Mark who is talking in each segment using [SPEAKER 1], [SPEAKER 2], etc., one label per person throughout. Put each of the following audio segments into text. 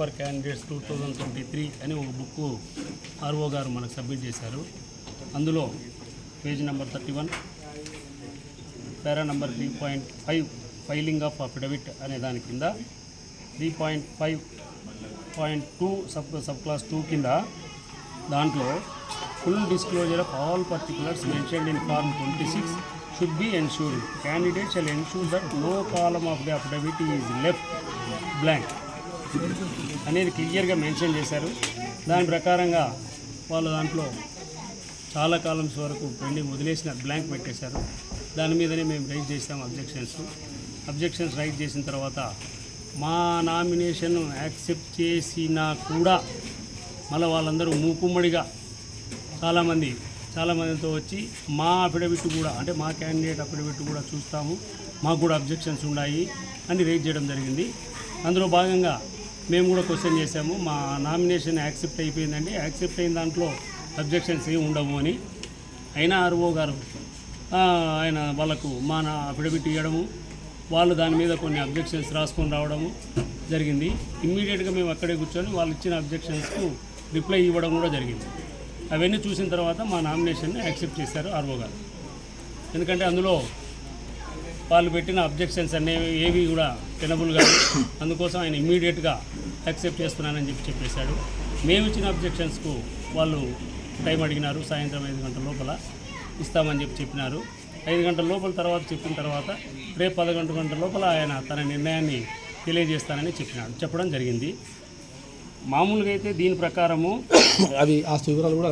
[SPEAKER 1] For candidates two thousand twenty three అని ఒక book RO గారు మనకు సబ్మిట్ చేశారు. అందులో page number thirty one para number three point five filing of affidavit అనే దాని కింద three point five point two sub sub clause two కింద దాంట్లో full disclosure of all particulars mentioned in form twenty six should be ensured. Candidate shall ensure that no column of the affidavit is left blank. అనేది క్లియర్గా mention చేశారు. దాని ప్రకారంగా వాళ్ళు దాంట్లో చాలా కాలమ్స్ వరకు పెండింగ్ వదిలేసిన బ్లాంక్ పెట్టేశారు. దాని మీదనే మేము రైజ్ చేసాం అబ్జెక్షన్స్. అబ్జెక్షన్స్ రైజ్ చేసిన తర్వాత మా నామినేషన్ యాక్సెప్ట్ చేసినా కూడా మళ్ళీ వాళ్ళందరూ మూకుమ్మడిగా చాలామంది చాలామందితో వచ్చి మా అఫిడవిట్ కూడా అంటే మా క్యాండిడేట్ అఫిడవిట్ కూడా చూస్తాము. మాకు కూడా అబ్జెక్షన్స్ ఉన్నాయి అని రేజ్ చేయడం జరిగింది. అందులో భాగంగా మేము కూడా క్వశ్చన్ చేశాము. మా నామినేషన్ యాక్సెప్ట్ అయిపోయిందండి. యాక్సెప్ట్ అయిన దాంట్లో అబ్జెక్షన్స్ ఏమి ఉండవు అని అయినా ఆర్ఓ గారు ఆయన వాళ్ళకు మా నా అఫిడవిట్ ఇవ్వడము వాళ్ళు దాని మీద కొన్ని అబ్జెక్షన్స్ రాసుకొని రావడము జరిగింది. ఇమ్మీడియట్గా మేము అక్కడే కూర్చొని వాళ్ళు ఇచ్చిన అబ్జెక్షన్స్కు రిప్లై ఇవ్వడం కూడా జరిగింది. అవన్నీ చూసిన తర్వాత మా నామినేషన్ని యాక్సెప్ట్ చేశారు ఆర్ఓ గారు. ఎందుకంటే అందులో వాళ్ళు పెట్టిన అబ్జెక్షన్స్ అనేవి ఏవి కూడా టెనబుల్ కాదు అందుకోసం ఆయన ఇమ్మీడియట్గా యాక్సెప్ట్ చేస్తున్నానని చెప్పి చెప్పేశాడు. మేము ఇచ్చిన అబ్జెక్షన్స్కు వాళ్ళు టైం అడిగినారు. సాయంత్రం ఐదు గంటల లోపల ఇస్తామని చెప్పి చెప్పినారు. ఐదు గంటల లోపల తర్వాత చెప్పిన తర్వాత రేపు పదకొండు గంటల లోపల ఆయన తన నిర్ణయాన్ని తెలియజేస్తానని చెప్పినాడు. చెప్పడం జరిగింది. మామూలుగా అయితే దీని ప్రకారము
[SPEAKER 2] అవి ఆస్తి వివరాలు కూడా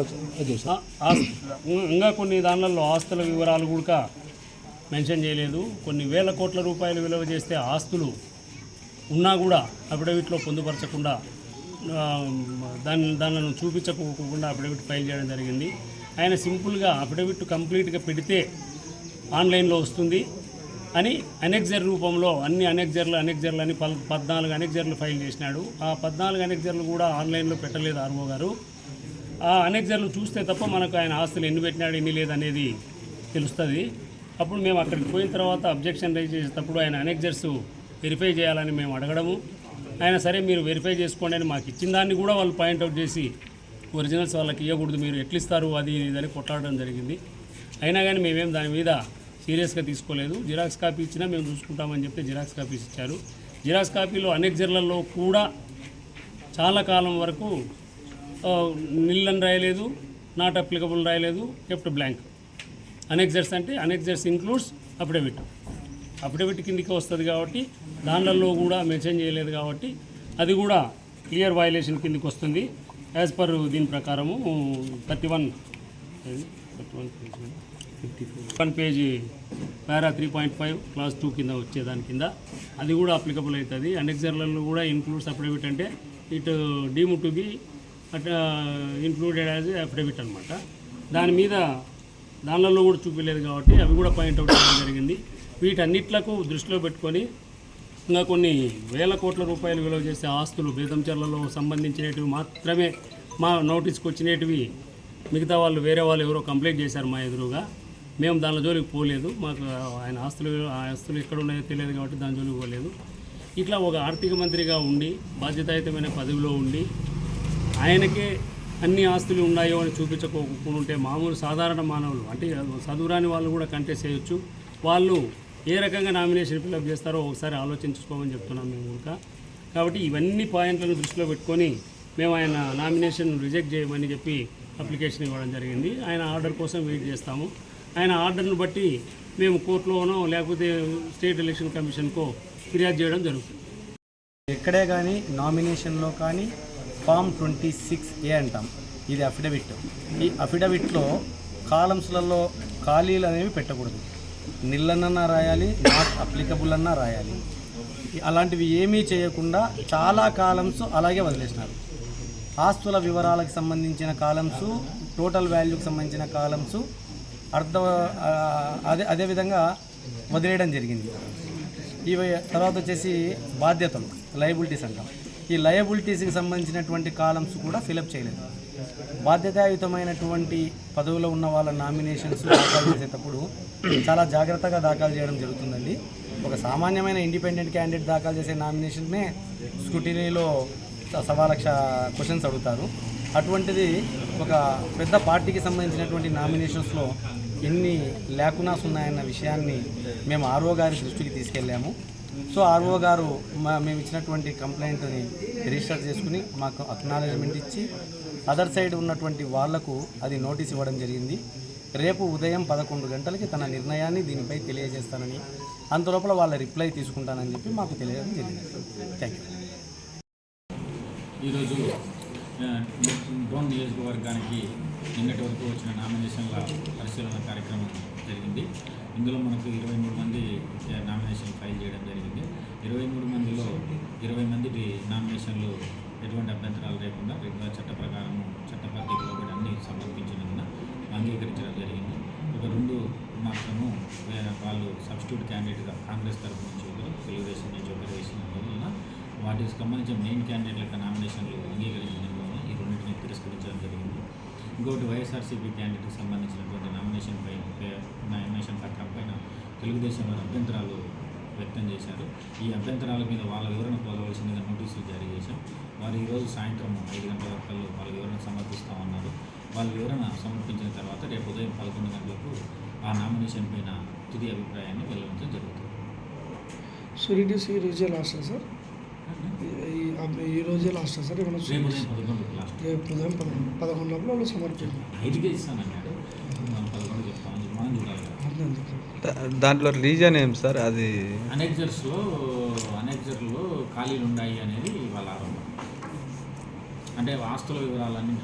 [SPEAKER 1] ఇంకా కొన్ని దానిలలో ఆస్తుల వివరాలు కూడా మెన్షన్ చేయలేదు. కొన్ని వేల కోట్ల రూపాయలు విలువ చేస్తే ఆస్తులు ఉన్నా కూడా అఫిడవిట్లో పొందుపరచకుండా దాని దాన్ని దానిని చూపించకుండా అఫిడవిట్ ఫైల్ చేయడం జరిగింది. ఆయన సింపుల్గా అఫిడవిట్ కంప్లీట్గా పెడితే ఆన్లైన్లో వస్తుంది అని అనెక్జర్ రూపంలో అన్ని అనెక్జర్లు అనెక్జర్లు అని పల్ పద్నాలుగు అనెక్జర్లు ఫైల్ చేసినాడు. ఆ పద్నాలుగు అనెక్జర్లు కూడా ఆన్లైన్లో పెట్టలేదు ఆర్వో గారు. ఆ అనెక్జర్లు చూస్తే తప్ప మనకు ఆయన ఆస్తులు ఎన్ని పెట్టినాడు ఎన్ని లేదనేది తెలుస్తుంది. అప్పుడు మేము అక్కడికి పోయిన తర్వాత అబ్జెక్షన్ రైజ్ చేసేటప్పుడు ఆయన అనెక్జర్స్ వెరిఫై చేయాలని మేము అడగడము. ఆయన సరే మీరు వెరిఫై చేసుకోండి అని మాకు ఇచ్చిన దాన్ని కూడా వాళ్ళు పాయింట్అవుట్ చేసి ఒరిజినల్స్ వాళ్ళకి ఇవ్వకూడదు మీరు ఎట్లిస్తారు అది ఇదని అని కొట్లాడడం జరిగింది. అయినా కానీ మేమేం దాని మీద సీరియస్గా తీసుకోలేదు. జిరాక్స్ కాపీ ఇచ్చినా మేము చూసుకుంటామని చెప్తే జిరాక్స్ కాపీస్ ఇచ్చారు. జిరాక్స్ కాపీలో అనెక్జర్లలో కూడా చాలా కాలం వరకు ఆ, రాయలేదు నాట్ అప్లికబుల్ రాయలేదు కెప్ట్ బ్లాంక్ అనెక్జర్స్ అంటే అనెక్జర్స్ ఇంక్లూడ్స్ అఫిడవిట్ అఫిడవిట్ కిందికి వస్తుంది కాబట్టి దానిలలో కూడా మెన్షన్ చేయలేదు కాబట్టి అది కూడా క్లియర్ వయలేషన్ కిందికి వస్తుంది. యాజ్ పర్ దీని ప్రకారము thirty one one page para three point five clause two కింద వచ్చే దాని కింద. అది కూడా అప్లికబుల్ అవుతుంది. అనెక్జర్లలో కూడా ఇన్క్లూడ్స్ అఫిడవిట్ అంటే ఇటు deem to be at included as affidavit అనమాట దాని మీద దానిలలో కూడా చూపించలేదు కాబట్టి అవి కూడా పాయింట్అవుట్ చేయడం జరిగింది. వీటన్నిట్లకు దృష్టిలో పెట్టుకొని ఇంకా కొన్ని వేల కోట్ల రూపాయలు విలువ చేసే ఆస్తులు బేదంచెర్లలో సంబంధించినటివి మాత్రమే మా నోటీస్కి వచ్చినటివి మిగతా వాళ్ళు వేరే వాళ్ళు ఎవరో కంప్లైంట్ చేశారు మా ఎదురుగా. మేము దాని జోలికి పోలేదు. మాకు ఆయన ఆస్తులు ఆ ఆస్తులు ఎక్కడ ఉన్నాయో తెలియదు కాబట్టి దాని జోలికి పోలేదు. ఇట్లా ఒక ఆర్థిక మంత్రిగా ఉండి బాధ్యతాయుతమైన పదవిలో ఉండి ఆయనకే అన్ని ఆస్తులు ఉన్నాయో అని చూపించకోకుంటే మామూలు సాధారణ మానవులు అంటే చదువురాని వాళ్ళు కూడా కంటెస్ట్ చేయొచ్చు. వాళ్ళు ఏ రకంగా నామినేషన్ ఫిల్అప్ చేస్తారో ఒకసారి ఆలోచించుకోమని చెప్తున్నాం మేము ఇంకా. కాబట్టి ఇవన్నీ పాయింట్లను దృష్టిలో పెట్టుకొని మేము ఆయన నామినేషన్ రిజెక్ట్ చేయమని చెప్పి అప్లికేషన్ ఇవ్వడం జరిగింది. ఆయన ఆర్డర్ కోసం వెయిట్ చేస్తాము. ఆయన ఆర్డర్ను బట్టి మేము కోర్టులోనో లేకపోతే స్టేట్ ఎలక్షన్ కమిషన్కో ఫిర్యాదు చేయడం జరుగుతుంది.
[SPEAKER 3] ఎక్కడే కానీ నామినేషన్లో కానీ ఫామ్ ట్వంటీ సిక్స్ ఏ అంటాం. ఇది అఫిడవిట్ ఈ అఫిడవిట్లో కాలమ్స్లలో ఖాళీలు అనేవి పెట్టకూడదు. నిల్లనన్నా రాయాలి నాట్ అప్లికబుల్ అన్నా రాయాలి. అలాంటివి ఏమీ చేయకుండా చాలా కాలమ్స్ అలాగే వదిలేసినారు. ఆస్తుల వివరాలకు సంబంధించిన కాలమ్స్ టోటల్ వాల్యూకి సంబంధించిన కాలమ్స్ అర్థ అదే అదేవిధంగా వదిలేయడం జరిగింది. ఇవి తర్వాత వచ్చేసి బాధ్యతలు లైబిలిటీస్ అంటాం. ఈ లయబిలిటీస్కి సంబంధించినటువంటి కాలమ్స్ కూడా ఫిలప్ చేయలేదు. బాధ్యతాయుతమైనటువంటి పదవిలో ఉన్న వాళ్ళ నామినేషన్స్ దాఖలు చేసేటప్పుడు చాలా జాగ్రత్తగా దాఖలు చేయడం జరుగుతుందండి. ఒక సామాన్యమైన ఇండిపెండెంట్ క్యాండిడేట్ దాఖలు చేసే నామినేషన్నే స్క్రూటినీలో సవా లక్ష క్వశ్చన్స్ అడుగుతారు. అటువంటిది ఒక పెద్ద పార్టీకి సంబంధించినటువంటి నామినేషన్స్లో ఎన్ని లేకునాస్ ఉన్నాయన్న విషయాన్ని మేము ఆర్ఓ గారి దృష్టికి తీసుకెళ్ళాము. సో ఆర్ఓ గారు మా మేము ఇచ్చినటువంటి కంప్లైంట్ని రిజిస్టర్ చేసుకుని మాకు అక్నాలెడ్జ్మెంట్ ఇచ్చి అదర్ సైడ్ ఉన్నటువంటి వాళ్ళకు అది నోటీస్ ఇవ్వడం జరిగింది. రేపు ఉదయం పదకొండు గంటలకి తన నిర్ణయాన్ని దీనిపై తెలియజేస్తానని అంతలోపల వాళ్ళ రిప్లై తీసుకుంటానని చెప్పి మాకు తెలియడం జరిగింది. థ్యాంక్ యూ
[SPEAKER 4] ఈరోజు డోన్ నియోజకవర్గానికి నిన్నటి వరకు వచ్చిన నామినేషన్ల పరిశీలన కార్యక్రమం జరిగింది. ఇందులో మనకు ఇరవై మూడు మంది నామినేషన్ ఫైల్ చేయడం జరిగింది. ఇరవై మూడు మందిలో ఇరవై మంది నామినేషన్లు ఎటువంటి అభ్యంతరాలు లేకుండా రెగ్యులర్ చట్ట ప్రకారము చట్టపద్ధతిలో కూడా అన్ని సమర్పించినందున అంగీకరించడం జరిగింది. ఒక రెండు మాత్రము వాళ్ళు సబ్స్టిట్యూట్ క్యాండిడేట్గా కాంగ్రెస్ తరఫు నుంచి ఒకరు తెలుగుదేశం నుంచి ఒకరు వేసినందువలన వాటికి సంబంధించిన మెయిన్ క్యాండిడేట్ల యొక్క నామినేషన్లు అంగీకరించినందువలన తిరస్కరించడం జరిగింది. ఇంకొకటి వైఎస్ఆర్సీపీ క్యాండిడేట్కి సంబంధించినటువంటి నామినేషన్ పై నామినేషన్ పత్రం పైన తెలుగుదేశం వారి అభ్యంతరాలు వ్యక్తం చేశారు. ఈ అభ్యంతరాల మీద వాళ్ళ వివరణ పొందవలసిందిగా నోటీసులు జారీ చేశాం. వారు ఈరోజు సాయంత్రం ఐదు గంటల వరకు వాళ్ళ వివరణ సమర్పిస్తామన్నారు. వాళ్ళ వివరణ సమర్పించిన తర్వాత రేపు ఉదయం పదకొండు గంటలకు ఆ నామినేషన్ పైన తుది అభిప్రాయాన్ని వెల్లడించడం జరుగుతుంది.
[SPEAKER 2] సో రిడ్యూస్ ఈ రోజే లాస్ట్ సార్? ఈ- రోజే లాస్ట్ సార్? ఏమైనా
[SPEAKER 4] రేపు ఉదయం
[SPEAKER 2] పదకొండు పదకొండు లోపల వాళ్ళు సమర్పించారు
[SPEAKER 5] దాంట్లో రీజన్ ఏం సార్? అది
[SPEAKER 4] అనెక్జర్స్లో అనెక్జర్లో ఖాళీలు ఉన్నాయి అనేది వాళ్ళ ఆరోపణ. అంటే ఆస్తుల వివరాలన్నీ